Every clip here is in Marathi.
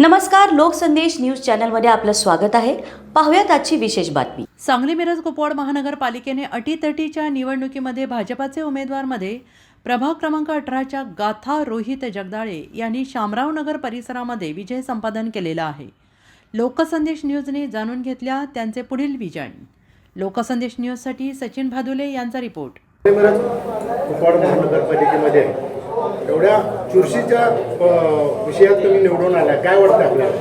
नमस्कार लोकसंदेश न्यूज चॅनलमध्ये आपलं स्वागत आहे. पाहुयात आजची विशेष बातमी. सांगली मिरज कुपवाड महानगरपालिकेने अटीतटीच्या निवडणुकीमध्ये भाजपाचे उमेदवारमध्ये प्रभाग क्रमांक अठराच्या गाथा रोहित जगदाळे यांनी शामराव नगर परिसरामध्ये विजय संपादन केलेला आहे. लोकसंदेश न्यूजने जाणून घेतल्या त्यांचे पुढील विजन. लोकसंदेश न्यूजसाठी सचिन भादुले यांचा रिपोर्ट. महानगरपालिकेमध्ये एवढ्या चुरशीच्या विषयात तुम्ही निवडून आल्या. काय वाटतं आपल्याला?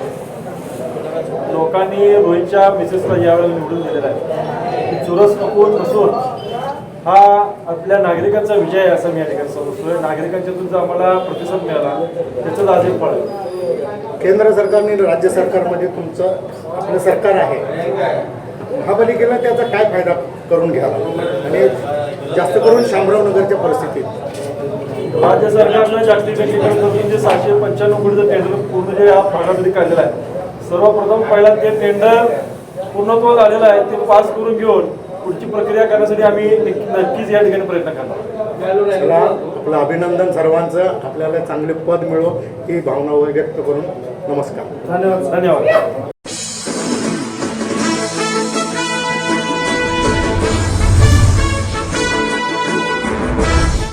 लोकांनी रोहितच्या मिसेसला यावेळेला निवडून दिलेला आहे. की चुरस नको नसून हा आपल्या नागरिकांचा विजय आहे असं मी या ठिकाणी समजतोय. नागरिकांच्यातून जो आम्हाला प्रतिसाद मिळाला. त्याचं आज एक फळ. केंद्र सरकारने राज्य सरकारमध्ये तुमचं आपलं सरकार आहे. महापालिकेला त्याचा काय फायदा करून घ्यावा? आणि जास्त करून शामराव नगरच्या परिस्थितीत. राज्य सरकारनं जागतिक बँकेकडून जे सहाशे पंच्याण्णव कोटीचं टेंडर पूर्ण जे या भागामध्ये काढलेलं आहे. सर्वप्रथम पहिला ते टेंडर पूर्णत्व झालेलं आहे ते पास करून घेऊन पुढची प्रक्रिया करण्यासाठी आम्ही नक्की- नक्कीच या ठिकाणी प्रयत्न करणार आपलं अभिनंदन सर्वांचं. आपल्याला चांगले पद मिळो ही भावना व्यक्त करून. नमस्कार. धन्यवाद. धन्यवाद.